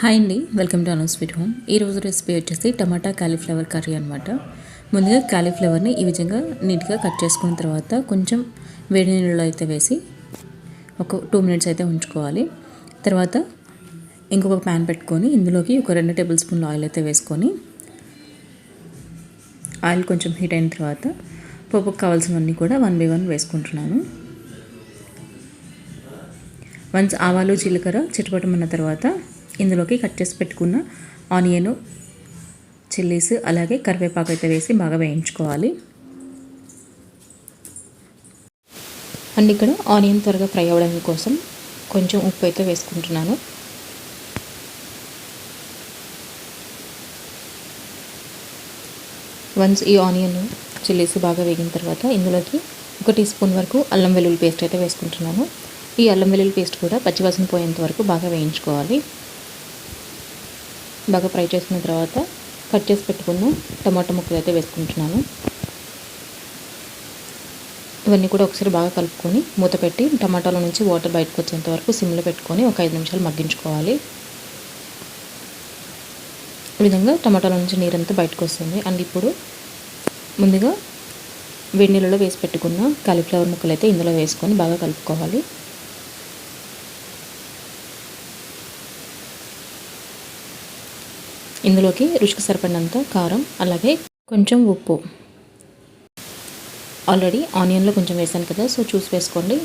Hi అండి welcome to Anu sweet home. ఈరోజు recipe వచ్చేసి టమాటా కాలీఫ్లవర్ కర్రీ అనమాట ముందుగా కాలీఫ్లవర్ని ఈ విధంగా నీట్గా కట్ చేసుకున్న తర్వాత కొంచెం వేడి నీళ్ళలో అయితే వేసి ఒక టూ మినిట్స్ అయితే ఉంచుకోవాలి. తర్వాత ఇంకొక ప్యాన్ పెట్టుకొని ఇందులోకి ఒక రెండు టేబుల్ స్పూన్లు ఆయిల్ అయితే వేసుకొని ఆయిల్ కొంచెం హీట్ అయిన తర్వాత పప్పుకు కావాల్సినవన్నీ కూడా వన్ బై వన్ వేసుకుంటున్నాను. వన్స్ ఆవాలు జీలకర్ర చిటపటమన్న తర్వాత ఇందులోకి కట్ చేసి పెట్టుకున్న ఆనియన్ చిల్లీస్ అలాగే కరివేపాకు అయితే వేసి బాగా వేయించుకోవాలి. అండ్ ఇక్కడ ఆనియన్ త్వరగా ఫ్రై అవ్వడం కోసం కొంచెం ఉప్పు అయితే వేసుకుంటున్నాను. వన్స్ ఈ ఆనియన్ చిల్లీస్ బాగా వేగిన తర్వాత ఇందులోకి ఒక టీ స్పూన్ వరకు అల్లం వెల్లుల్లి పేస్ట్ అయితే వేసుకుంటున్నాను. ఈ అల్లం వెల్లుల్లి పేస్ట్ కూడా పచ్చివాసన పోయేంత వరకు బాగా వేయించుకోవాలి. బాగా ఫ్రై చేసుకున్న తర్వాత కట్ చేసి పెట్టుకున్న టమాటో ముక్కలు అయితే వేసుకుంటున్నాను. ఇవన్నీ కూడా ఒకసారి బాగా కలుపుకొని మూత పెట్టి టమాటాల నుంచి వాటర్ బయటకు వచ్చేంత వరకు సిమ్లో పెట్టుకొని ఒక ఐదు నిమిషాలు మగ్గించుకోవాలి. ఈ విధంగా టమాటాల నుంచి నీరంతా బయటకు వస్తుంది. అండ్ ఇప్పుడు ముందుగా వేడి నీళ్ళలో వేసి పెట్టుకున్న కాలీఫ్లవర్ ముక్కలు అయితే ఇందులో వేసుకొని బాగా కలుపుకోవాలి. ఇందులోకి రుచికి సరిపడినంత కారం అలాగే కొంచెం ఉప్పు. ఆల్రెడీ ఆనియన్లో కొంచెం వేసాను కదా సో చూసి వేసుకోండి.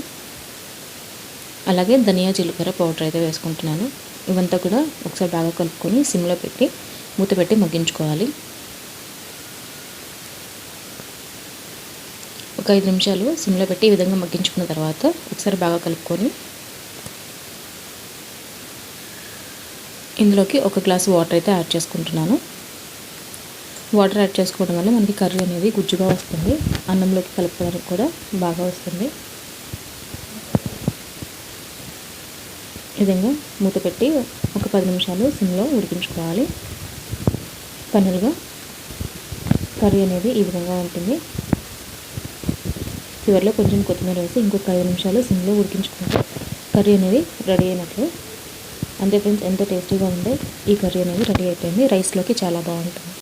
అలాగే ధనియా జీలకర్ర పౌడర్ అయితే వేసుకుంటున్నాను. ఇవంతా కూడా ఒకసారి బాగా కలుపుకొని సిమ్లో పెట్టి మూత పెట్టి మగ్గించుకోవాలి. ఒక ఐదు నిమిషాలు సిమ్లో పెట్టి ఈ విధంగా మగ్గించుకున్న తర్వాత ఒకసారి బాగా కలుపుకొని ఇందులోకి ఒక గ్లాస్ వాటర్ అయితే యాడ్ చేసుకుంటున్నాను. వాటర్ యాడ్ చేసుకోవడం వల్ల మనకి కర్రీ అనేది గుజ్జుగా వస్తుంది. అన్నంలోకి కలుపుకోవడానికి కూడా బాగా వస్తుంది. విధంగా మూత పెట్టి ఒక పది నిమిషాలు సిమ్లో ఉడికించుకోవాలి. పనులుగా కర్రీ అనేది ఈ విధంగా ఉంటుంది. చివరిలో కొంచెం కొత్తిమీర వేసి ఇంకొక ఐదు నిమిషాలు సిమ్లో ఉడికించుకుంటే కర్రీ అనేది రెడీ అయినట్లు అంతే ఫ్రెండ్స్ ఎంతో టేస్టీగా ఉండే ఈ కర్రీ అనేది రెడీ అయిపోయింది. రైస్లోకి చాలా బాగుంటుంది.